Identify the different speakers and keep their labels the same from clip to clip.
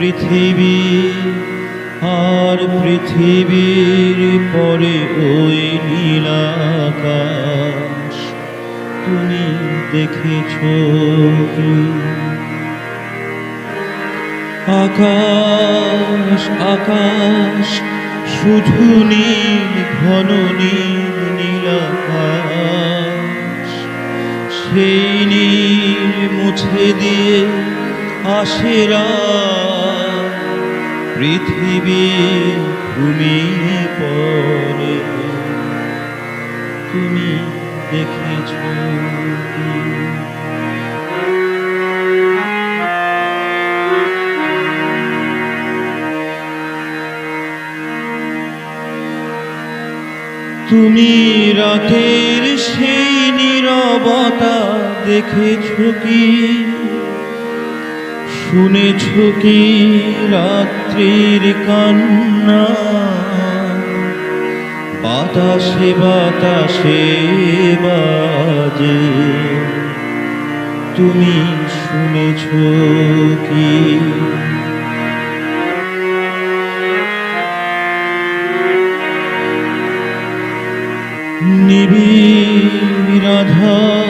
Speaker 1: পৃথিবী, আর পৃথিবীর পরে ওই নীলাকাশ তুমি দেখেছ আকাশ আকাশ, শুধু নীল, ঘন নীল নীল আকাশ। সেই নীল মুছে দিয়ে আসেরা পৃথিবী ঘুমিয়ে পড়ে। তুমি দেখেছ তুমি রাতের সেই নীরবতা দেখেছ কি? শুনেছ কি রাত্রির কান্না? বাতাসে বাতাসে বাজে। তুমি শুনেছ কি? নিবিরাধার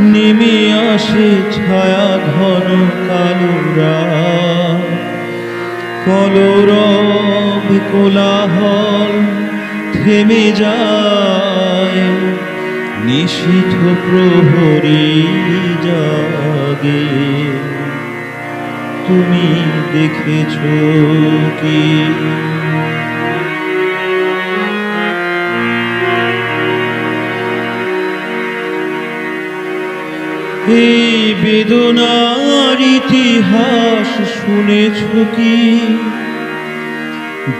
Speaker 1: নেমে আসে ছায়া ঘন কালুরা কলরব কোলাহল থেমে যায়, নিশীথ প্রহরী জাগে। তুমি দেখেছ কি? বেদনার ইতিহাস শুনেছ কি?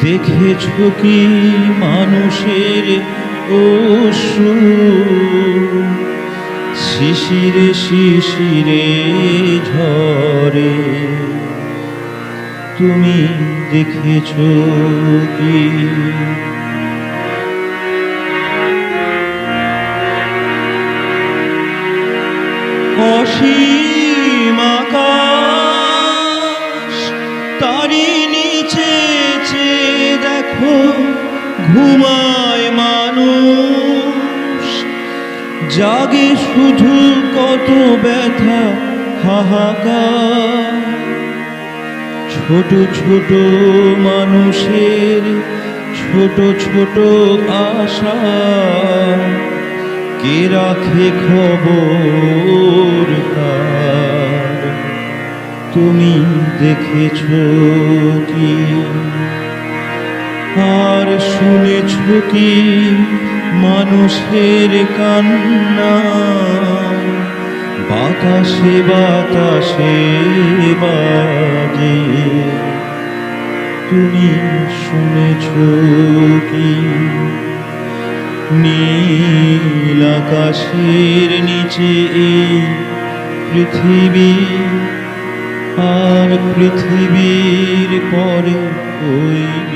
Speaker 1: দেখেছ কি মানুষের অশ্রু শিশিরে শিশিরে ঝরে। তুমি দেখেছ কি? অসীম আকাশ তারি নিচে দেখো, ঘুমায় মানুষ। জাগে শুধু কত ব্যথা, হাহাকার। ছোট ছোট মানুষের ছোট ছোট আশা। কে রাখে খবর তুমি দেখেছ কি? আর শুনেছ কি? মানুষের কান্না। বাতাসে বাতাসে বাজে। তুমি শুনেছ কি? নীল আকাশের নিচে পৃথিবী আর পৃথিবীর পরে ওই